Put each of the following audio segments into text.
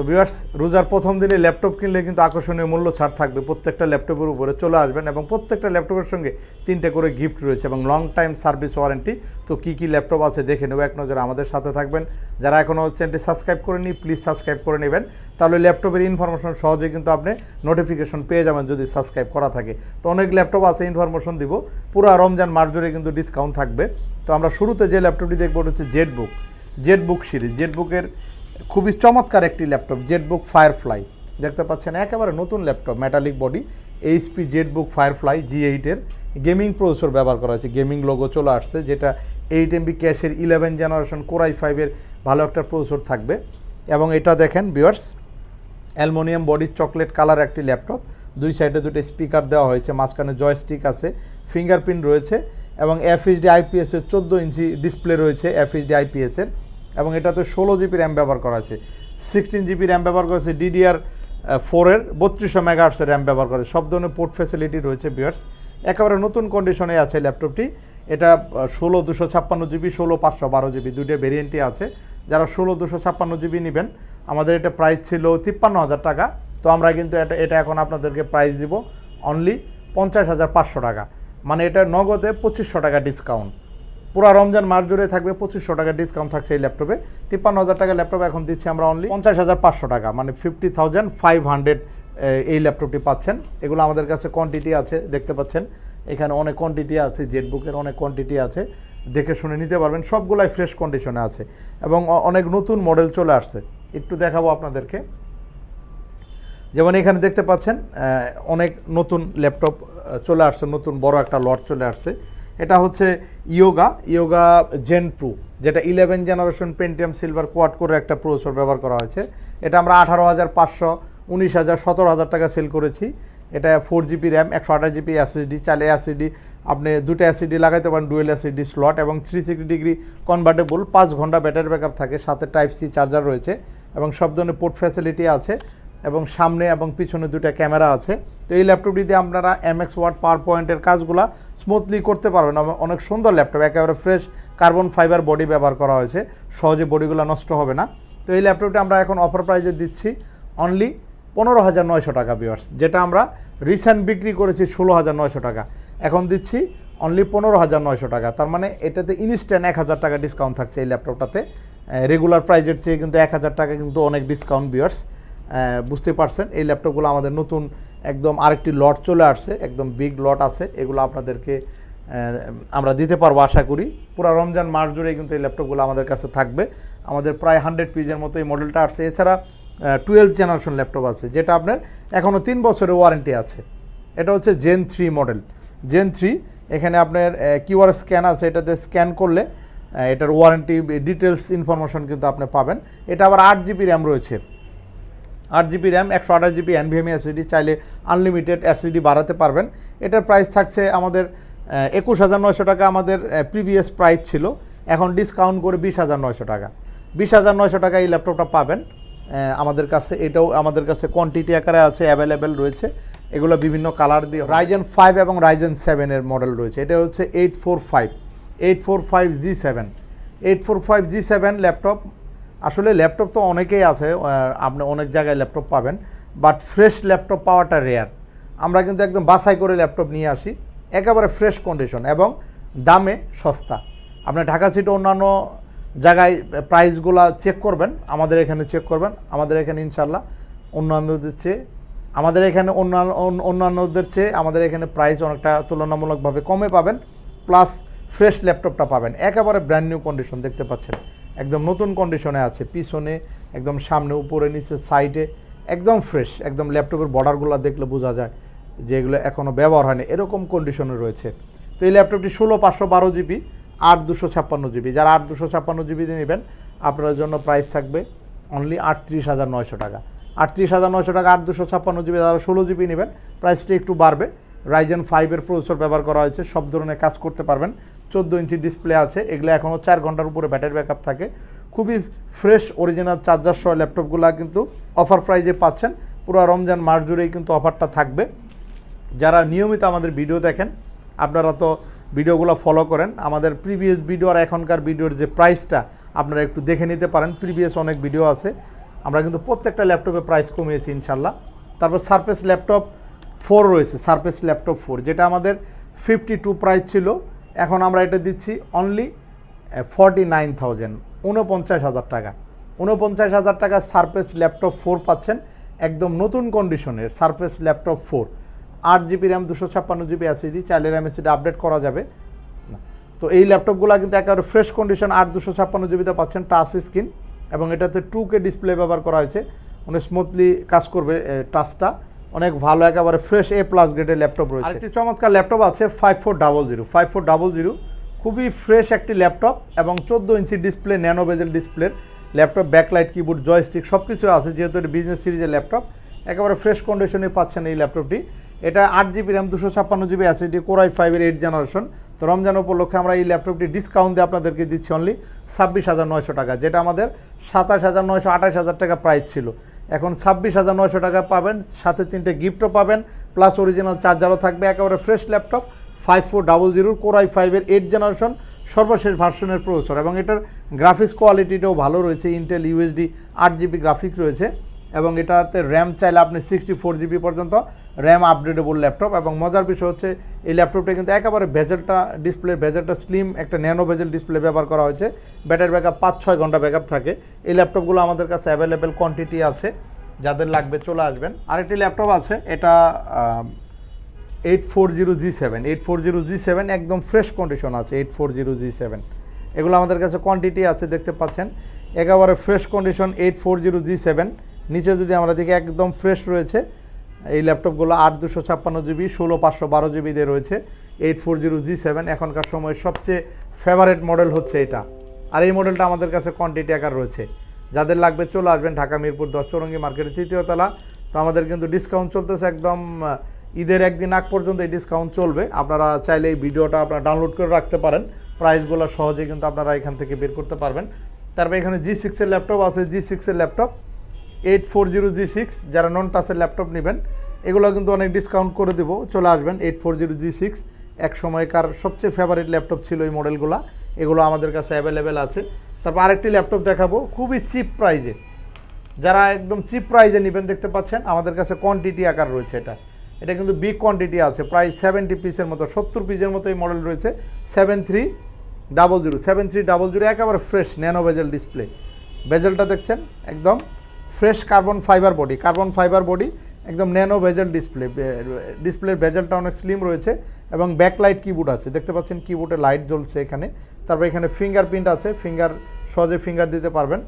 তো ভিউয়ার্স রোজার প্রথম দিনে ল্যাপটপ কিনলে কিন্তু আকর্ষণীয় মূল্য ছাড় থাকবে। প্রত্যেকটা ল্যাপটপের উপরে চলে আসবেন এবং প্রত্যেকটা ল্যাপটপের সঙ্গে তিনটে করে গিফট রয়েছে এবং লং টাইম সার্ভিস ওয়ারেন্টি তো কী কী ল্যাপটপ আছে দেখে নেব, এক নজরে আমাদের সাথে থাকবেন। যারা এখনও চ্যানেলটি সাবস্ক্রাইব করেনি প্লিজ সাবস্ক্রাইব করে নেবেন। তাহলে ল্যাপটপের ইনফরমেশন সহজে কিন্তু আপনি নোটিফিকেশন পেয়ে যাবেন যদি সাবস্ক্রাইব করা থাকে। তো অনেক ল্যাপটপ আছে ইনফরমেশন দিব। পুরো রমজান মাস জুড়ে কিন্তু ডিসকাউন্ট থাকবে। তো আমরা শুরুতে যে ল্যাপটপটি দেখব হচ্ছে ZBook ZBook series জেড বুকের খুবই চমৎকার একটি ল্যাপটপ জেটবুক ফায়ারফ্লাই দেখতে পাচ্ছেন, একেবারে নতুন laptop metallic body HP ZBook Firefly G এইটের গেমিং প্রসেসর ব্যবহার করা হয়েছে গেমিং লোগো চলে আসছে, যেটা এইট এমবি ক্যাশের ইলেভেন জেনারেশন কোরাই ফাইভের ভালো একটা প্রসেসর থাকবে। এবং এটা দেখেন বিয়ার্স অ্যালমোনিয়াম বডির চকলেট কালার একটি ল্যাপটপ। দুই সাইডে দুটো স্পিকার দেওয়া হয়েছে, মাঝখানে জয়স্টিক আছে ফিঙ্গারপ্রিন্ট রয়েছে, এবং এফএইচডি আইপিএসের চোদ্দ ইঞ্চি ডিসপ্লে রয়েছে এফএইচডি আইপিএসের এবং এটাতে ষোলো জিবি র্যাম ব্যবহার করা আছে। সিক্সটিন জিবি র্যাম ব্যবহার করেছে ডিডিআর ফোরের বত্রিশশো মেগাহার্সের র্যাম ব্যবহার করে সব ধরনের পোর্ট ফ্যাসিলিটি রয়েছে বিয়ার্স একেবারে নতুন কন্ডিশনে আছে ল্যাপটপটি এটা ষোলো দুশো ছাপ্পান্ন জিবি, ষোলো পাঁচশো বারো জিবি, দুইটা ভেরিয়েন্টই আছে। যারা ষোলো দুশো ছাপ্পান্ন জিবি নেবেন, আমাদের এটা প্রাইস ছিল তিপ্পান্ন হাজার টাকা। তো আমরা কিন্তু এটা এটা এখন আপনাদেরকে প্রাইস দিব অনলি পঞ্চাশ হাজার পাঁচশো টাকা। মানে এটা নগদে পঁচিশশো টাকা ডিসকাউন্ট পুরো রমজান মাস জুড়ে থাকবে পঁচিশশো টাকা ডিসকাউন্ট থাকছে এই ল্যাপটপে তিপ্পান্ন হাজার টাকা ল্যাপটপ এখন দিচ্ছি আমরা অনলি পঞ্চাশ হাজার পাঁচশো টাকা মানে ফিফটি থাউজেন্ড ফাইভ হান্ড্রেড এই ল্যাপটপটি পাচ্ছেন। এগুলো আমাদের কাছে কোয়ান্টিটি আছে, দেখতে পাচ্ছেন। এখানে অনেক কোয়ান্টিটি আছে জেটবুকের অনেক কোয়ান্টিটি আছে। দেখে শুনে নিতে পারবেন, সবগুলাই ফ্রেশ কন্ডিশনে আছে। এবং অনেক নতুন মডেল চলে আসছে। একটু দেখাবো আপনাদেরকে। যেমন এখানে দেখতে পাচ্ছেন অনেক নতুন ল্যাপটপ চলে আসছে, নতুন বড় একটা লট চলে আসছে। এটা হচ্ছে ইয়োগা ইয়োগা জেন টু যেটা eleven generation Pentium silver quad করে একটা প্রসেসর ব্যবহার করা হয়েছে। এটা আমরা আঠারো হাজার পাঁচশো, উনিশ হাজার, সতেরো হাজার টাকা সেল করেছি। এটা ফোর জিবি র্যাম একশো আঠাশ জিবি এসএসডি চালে অ্যাসিডি আপনি দুটো অ্যাসিডি লাগাইতে পারেন ডুয়েল অ্যাসিডি স্লট এবং থ্রি সিক্সটি ডিগ্রি কনভার্টেবল পাঁচ ঘণ্টা ব্যাটারি ব্যাকআপ থাকে, সাথে টাইপ সি চার্জার রয়েছে এবং সব ধরনের পোর্ট ফ্যাসিলিটি আছে। এবং সামনে এবং পিছনে দুটা ক্যামেরা আছে। তো এই ল্যাপটপটি দিয়ে আপনারা এমএক্স ওয়ার্ড পাওয়ার পয়েন্টের কাজগুলো স্মুথলি করতে পারবেন। অনেক সুন্দর ল্যাপটপ একেবারে ফ্রেশ কার্বন ফাইবার বডি ব্যবহার করা হয়েছে। সহজে বডিগুলো নষ্ট হবে না। তো এই ল্যাপটপটি আমরা এখন অফার প্রাইজে দিচ্ছি অনলি পনেরো হাজার নয়শো টাকা বিয়ার্স যেটা আমরা রিসেন্ট বিক্রি করেছি ষোলো হাজার নয়শো টাকা। এখন দিচ্ছি অনলি পনেরো হাজার নয়শো টাকা। তার মানে এটাতে ইনস্ট্যান্ট এক হাজার টাকা ডিসকাউন্ট থাকছে এই ল্যাপটপটাতে রেগুলার প্রাইজের চেয়ে কিন্তু এক হাজার টাকা কিন্তু অনেক ডিসকাউন্ট বিয়ার্স বুঝতে পারছেন, এই ল্যাপটপগুলো আমাদের নতুন একদম আরেকটি লট চলে আসছে, একদম বিগ লট আছে, এগুলো আপনাদেরকে আমরা দিতে পারব আশা করি। পুরো রমজান মাস জুড়ে কিন্তু এই ল্যাপটপগুলো আমাদের কাছে থাকবে। আমাদের প্রায় হান্ড্রেড পিজের মতো এই মডেলটা আসছে। এছাড়া টুয়েলভ জেনারেশন ল্যাপটপ আছে, যেটা আপনার এখনও তিন বছরের ওয়ারেন্টি আছে। এটা হচ্ছে gen three model gen three এখানে আপনার কিউআর স্ক্যান আছে, এটাতে স্ক্যান করলে এটার ওয়ারেন্টি ডিটেলস ইনফরমেশন কিন্তু আপনি পাবেন। এটা আবার আট জিবি র্যাম রয়েছে। আট জিবি র্যাম, একশো আঠাশ জিবি এনভিএমই এসিডি চাইলে আনলিমিটেড এসিডি বাড়াতে পারবেন। এটার প্রাইস থাকছে আমাদের একুশ হাজার নয়শো টাকা আমাদের প্রিভিয়াস প্রাইস ছিল। এখন ডিসকাউন্ট করে বিশ হাজার নয়শো টাকা। বিশ হাজার নয়শো টাকা এই ল্যাপটপটা পাবেন আমাদের কাছে। এটাও আমাদের কাছে কোয়ান্টিটি আকারে আছে অ্যাভেলেবেল রয়েছে। এগুলো বিভিন্ন কালার দিয়ে রাইজেন ফাইভ এবং রাইজেন সেভেনের মডেল রয়েছে। এটা হচ্ছে eight four five eight four five G seven eight four five G seven laptop আসলে ল্যাপটপ তো অনেকেই আছে আপনি অনেক জায়গায় ল্যাপটপ পাবেন বাট ফ্রেশ ল্যাপটপ পাওয়াটা রেয়ার আমরা কিন্তু একদম বাছাই করে ল্যাপটপ নিয়ে আসি, একেবারে ফ্রেশ কন্ডিশন এবং দামে সস্তা। আপনি ঢাকা সিটি অন্যান্য জায়গায় প্রাইসগুলো চেক করবেন, আমাদের এখানে চেক করবেন, আমাদের এখানে ইনশাল্লাহ অন্যান্যদের চেয়ে, আমাদের এখানে অন্যান্য অন্য- অন্যান্যদের চেয়ে আমাদের এখানে প্রাইস অনেকটা তুলনামূলকভাবে কমে পাবেন প্লাস ফ্রেশ ল্যাপটপটা পাবেন, একেবারে ব্র্যান্ড নিউ কন্ডিশন দেখতে পাচ্ছেন। একদম নতুন কন্ডিশনে আছে, পিছনে, একদম সামনে, উপরে, নিচে সাইডে একদম ফ্রেশ একদম ল্যাপটপের বর্ডারগুলো দেখলে বোঝা যায় যে এগুলো এখনও ব্যবহার হয়নি। এরকম কন্ডিশনে রয়েছে। তো এই ল্যাপটপটি ষোলো, পাঁচশো, বারো জিবি, আট, দুশো, ছাপ্পান্ন জিবি। যারা আট, দুশো, ছাপ্পান্ন জিবি নেবেন আপনার জন্য প্রাইস থাকবে অনলি আটত্রিশ হাজার নয়শো টাকা। আটত্রিশ হাজার নয়শো টাকা, আট, দুশো, ছাপ্পান্ন জিবি, যারা ষোলো জিবি নেবেন প্রাইসটি একটু বাড়বে। রাইজেন ফাইভের প্রসেসর ব্যবহার করা হয়েছে, সব ধরনের কাজ করতে পারবেন। চোদ্দ ইঞ্চি ডিসপ্লে আছে, এগুলো এখনও চার ঘণ্টার উপরে ব্যাটারি ব্যাকআপ থাকে। খুবই ফ্রেশ অরিজিনাল চার্জার সহ ল্যাপটপগুলো কিন্তু অফার প্রাইজে পাচ্ছেন। পুরো রমজান মাস জুড়েই কিন্তু অফারটা থাকবে। যারা নিয়মিত আমাদের ভিডিও দেখেন, আপনারা তো ভিডিওগুলো ফলো করেন। আমাদের প্রিভিয়াস ভিডিও আর এখনকার ভিডিওর যে প্রাইসটা আপনারা একটু দেখে নিতে পারেন। প্রিভিয়াস অনেক ভিডিও আছে। আমরা কিন্তু প্রত্যেকটা ল্যাপটপে প্রাইস কমিয়েছি, ইনশাল্লাহ। তারপর সারফেস ল্যাপটপ ফোর রয়েছে সারফেস ল্যাপটপ ফোর যেটা আমাদের ফিফটি টু প্রাইস ছিল। এখন আমরা এটা দিচ্ছি অনলি ফর্টি নাইন থাউজেন্ড উনপঞ্চাশ হাজার টাকা। উনপঞ্চাশ হাজার টাকা সারফেস ল্যাপটপ ফোর পাচ্ছেন, একদম নতুন কন্ডিশনের সারফেস ল্যাপটপ ফোর আট জিবি র্যাম দুশো ছাপ্পান্ন জিবি অ্যাসিডি চাইলে র্যাম এসিডি আপডেট করা যাবে। তো এই ল্যাপটপগুলো কিন্তু একেবারে ফ্রেশ কন্ডিশন আট, দুশো ছাপ্পান্ন জিবিতে পাচ্ছেন টাচ স্ক্রিন এবং এটাতে টু কে ডিসপ্লে ব্যবহার করা হয়েছে। অনেক স্মুথলি কাজ করবে টাচটা অনেক ভালো, একেবারে ফ্রেশ এ প্লাস গ্রেডের ল্যাপটপ রয়েছে। একটি চমৎকার ল্যাপটপ আছে five four double zero five four double zero খুবই ফ্রেশ একটি ল্যাপটপ এবং চোদ্দ ইঞ্চি ডিসপ্লে ন্যানো বেজেল ডিসপ্লের ল্যাপটপ ব্যাকলাইট কিবোর্ড জয়স্টিক সব কিছু আছে, যেহেতু এটা বিজনেস সিরিজের ল্যাপটপ একেবারে ফ্রেশ কন্ডিশনে পাচ্ছেন এই ল্যাপটপটি এটা আট জিবি র্যাম দুশো ছাপ্পান্ন জিবি অ্যাসিডি কোরাই ফাইভের এইট জেনারেশন তো রমজান উপলক্ষে আমরা এই ল্যাপটপটি ডিসকাউন্ট দিয়ে আপনাদেরকে দিচ্ছি অনলি ছাব্বিশ হাজার নয়শো টাকা, যেটা আমাদের সাতাশ হাজার নয়শো আঠাশ হাজার টাকা প্রাইস ছিল। এখন ছাব্বিশ হাজার নয়শো টাকা পাবেন। সাথে তিনটে গিফটও পাবেন। প্লাস অরিজিনাল চার্জারও থাকবে। একেবারে fresh laptop five four double জিরোর কোরআই ফাইভের এইট জেনারেশন সর্বশেষ ভার্সনের প্রসেসর এবং এটার গ্রাফিক্স কোয়ালিটিটাও ভালো রয়েছে। ইন্টেল ইউএসডি আট জিবি গ্রাফিক্স রয়েছে। এবং এটাতে র্যাম চাইলে আপনি সিক্সটি ফোর জিবি পর্যন্ত র্যাম আপডেটেবল ল্যাপটপ এবং মজার বিষয় হচ্ছে এই ল্যাপটপটা কিন্তু একেবারে ভেজেলটা ডিসপ্লে ভেজেলটা স্লিম একটা ন্যানো ভেজেল ডিসপ্লে ব্যবহার করা হয়েছে। ব্যাটারি ব্যাকআপ পাঁচ ছয় ঘণ্টা ব্যাকআপ থাকে। এই ল্যাপটপগুলো আমাদের কাছে অ্যাভেলেবেল কোয়ান্টিটি আছে। যাদের লাগবে চলে আসবেন। আরেকটি ল্যাপটপ আছে, এটা eight four zero G seven eight four zero G seven একদম ফ্রেশ কন্ডিশন আছে eight four zero G seven এগুলো আমাদের কাছে কোয়ান্টিটি আছে, দেখতে পাচ্ছেন। একেবারে fresh condition eight four zero G seven নিচে যদি আমরা দেখি, একদম ফ্রেশ রয়েছে। এই ল্যাপটপগুলো আট দুশো ছাপ্পান্ন জিবি, ষোলো পাঁচশো বারো জিবিতে রয়েছে। Eight four zero G seven, এখনকার সময় সবচেয়ে ফেভারেট মডেল হচ্ছে এটা। আর এই মডেলটা আমাদের কাছে কোয়ান্টিটি আকার রয়েছে। যাদের লাগবে চলে আসবেন ঢাকা, মিরপুর, দশ চৌরঙ্গি মার্কেটের তৃতীয় তলা। তো আমাদের কিন্তু ডিসকাউন্ট চলতেছে একদম ঈদের একদিন আগ পর্যন্ত এই ডিসকাউন্ট চলবে। আপনারা চাইলে এই ভিডিওটা আপনারা ডাউনলোড করে রাখতে পারেন। প্রাইসগুলো সহজে কিন্তু আপনারা এখান থেকে বের করতে পারবেন। তারপর এখানে জি সিক্সের ল্যাপটপ আছে। জি সিক্সের laptop eight four zero G six যারা নন টাচের ল্যাপটপ নেবেন, এগুলো কিন্তু অনেক ডিসকাউন্ট করে দেবো। চলে আসবেন eight four zero G six এক সময়কার সবচেয়ে ফেভারিট ল্যাপটপ ছিল এই মডেলগুলো এগুলো আমাদের কাছে অ্যাভেলেবেল আছে। তারপর আরেকটি ল্যাপটপ দেখাবো, খুবই চিপ প্রাইজে যারা একদম চিপ প্রাইজে নেবেন, দেখতে পাচ্ছেন, আমাদের কাছে কোয়ান্টিটি আকার রয়েছে এটা। এটা কিন্তু বিগ কোয়ান্টিটি আছে, প্রায় সেভেন্টি পিসের মতো, সত্তর পিসের মতো এই মডেল রয়েছে। Seven three double zero seven three double zero একেবারে ফ্রেশ ন্যানো বেজেল ডিসপ্লে বেজেলটা দেখছেন, একদম fresh carbon fibre body, carbon fibre body, একদম ন্যানো বেজেল ডিসপ্লে ডিসপ্লের বেজেলটা অনেক স্লিম রয়েছে এবং ব্যাকলাইট কিবোর্ড আছে। দেখতে পাচ্ছেন কিবোর্ডে লাইট জ্বলছে এখানে। তারপর এখানে ফিঙ্গারপ্রিন্ট আছে ফিঙ্গার সহজে ফিঙ্গার দিতে পারবেন।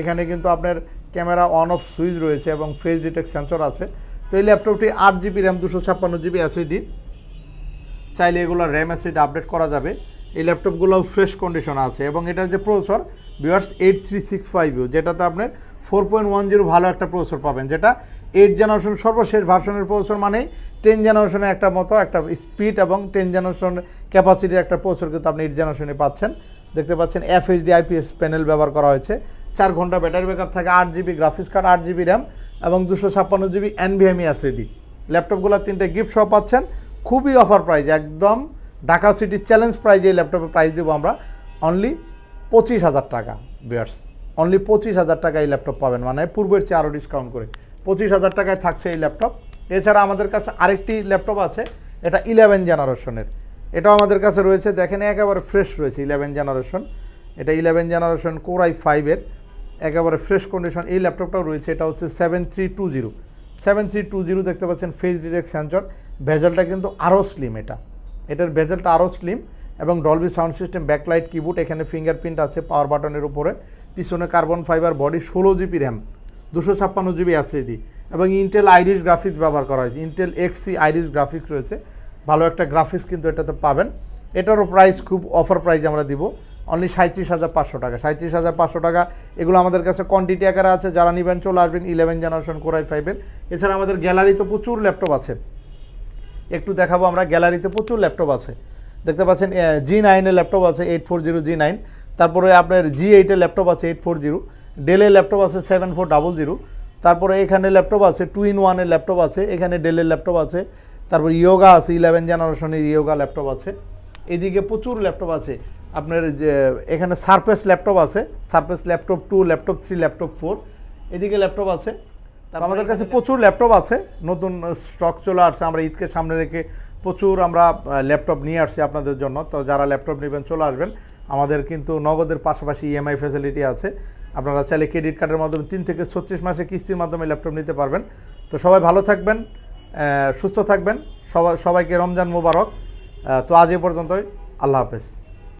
এখানে কিন্তু আপনার ক্যামেরা অন অফ সুইচ রয়েছে এবং ফেস ডিটেক্ট সেন্সর আছে। তো এই ল্যাপটপটি আট জিবি র্যাম দুশো ছাপ্পান্ন জিবি অ্যাসিডি চাইলে এগুলো র্যাম অ্যাসিড আপডেট করা যাবে। এই ল্যাপটপগুলোও ফ্রেশ কন্ডিশন আছে এবং এটার যে প্রসেসর বিয়ার্স eight three six five U যেটাতে আপনার ফোর পয়েন্ট ওয়ান জিরো ভালো একটা প্রসেসর পাবেন, যেটা এইট জেনারেশন সর্বশেষ ভার্সনের প্রসেসর মানেই টেন জেনারেশনের একটা মতো একটা স্পিড এবং টেন জেনারেশন ক্যাপাসিটির একটা প্রসেসর কিন্তু আপনি এইট জেনারেশনে পাচ্ছেন। দেখতে পাচ্ছেন এফএইচডি আইপিএস প্যানেল ব্যবহার করা হয়েছে। চার ঘণ্টা ব্যাটারি ব্যাকআপ থাকে, আট জিবি গ্রাফিক্স কার্ড আট জিবি র্যাম এবং দুশো ছাপ্পান্ন জিবি এনভিএমই এসএডি ল্যাপটপগুলো তিনটে গিফট সহ পাচ্ছেন। খুবই অফার প্রাইস একদম ঢাকা সিটি চ্যালেঞ্জ প্রাইজে এই ল্যাপটপের প্রাইস দেবো আমরা অনলি পঁচিশ হাজার টাকা বিয়ার্স অনলি পঁচিশ হাজার টাকা এই ল্যাপটপ পাবেন। মানে পূর্বের চেয়ে আরও ডিসকাউন্ট করে। পঁচিশ হাজার টাকায় থাকছে এই ল্যাপটপ এছাড়া আমাদের কাছে আরেকটি ল্যাপটপ আছে, এটা ইলেভেন জেনারেশনের এটাও আমাদের কাছে রয়েছে। দেখেন একেবারে ফ্রেশ রয়েছে ইলেভেন জেনারেশন এটা ইলেভেন জেনারেশন কোরাই ফাইভের একেবারে ফ্রেশ কন্ডিশন এই ল্যাপটপটাও রয়েছে। এটা হচ্ছে seven three two zero seven three two zero দেখতে পাচ্ছেন ফেস ডিটেক্ট সেন্সর ভেজেলটা কিন্তু আরও স্লিম এটা। এটার ভেজেলটা আরও স্লিম এবং Dolby sound system backlight keyboard এখানে ফিঙ্গারপ্রিন্ট আছে পাওয়ার বাটনের উপরে। পিছনে কার্বন ফাইবার বডি ষোলো জিবি র্যাম দুশো ছাপ্পান্ন জিবি অ্যাসিডি এবং ইন্টেল আইরিশ গ্রাফিক্স ব্যবহার করা হয়েছে। ইন্টেল এক্সি আইরিশ গ্রাফিক্স রয়েছে। ভালো একটা গ্রাফিক্স কিন্তু এটাতে পাবেন। এটারও প্রাইস খুব অফার প্রাইস আমরা দিব। অনলি সাঁত্রিশ হাজার পাঁচশো টাকা। সাঁত্রিশ হাজার পাঁচশো টাকা, এগুলো আমাদের কাছে কোয়ান্টিটি আকারে আছে। যারা নেবেন, চলে আসবেন ইলেভেন জেনারেশন কোরাই ফাইভের এছাড়া আমাদের গ্যালারিতে প্রচুর ল্যাপটপ আছে। একটু দেখাবো, আমরা গ্যালারিতে প্রচুর ল্যাপটপ আছে। দেখতে পাচ্ছেন জি নাইনের ল্যাপটপ আছে eight four zero G nine তারপরে আপনার জি এইটের ল্যাপটপ আছে এইট ফোর জিরো ডেলের ল্যাপটপ আছে সেভেন ফোর ডাবল জিরো তারপরে এখানে ল্যাপটপ আছে টু ইন ওয়ানের ল্যাপটপ আছে, এখানে ডেলের ল্যাপটপ আছে। তারপর ইয়োগা আছে ইলেভেন জেনারেশনের ইয়োগা ল্যাপটপ আছে। এদিকে প্রচুর ল্যাপটপ আছে। আপনার যে, এখানে সারফেস ল্যাপটপ আছে Surface laptop two laptop three laptop four এদিকে ল্যাপটপ আছে। আমাদের কাছে প্রচুর ল্যাপটপ আছে নতুন স্টক চলে আসছে আমরা ঈদকে সামনে রেখে প্রচুর আমরা ল্যাপটপ নিয়ে আসছি আপনাদের জন্য। তো যারা ল্যাপটপ নেবেন চলে আসবেন। আমাদের কিন্তু নগদের পাশাপাশি ইএমআই ফ্যাসিলিটি আছে। আপনারা চাইলে ক্রেডিট কার্ডের মাধ্যমে তিন থেকে ছত্রিশ মাসে কিস্তির মাধ্যমে ল্যাপটপ নিতে পারবেন। তো সবাই ভালো থাকবেন সুস্থ থাকবেন। সবাই সবাইকে রমজান মোবারক। তো আজ এ পর্যন্তই। আল্লাহ হাফেজ।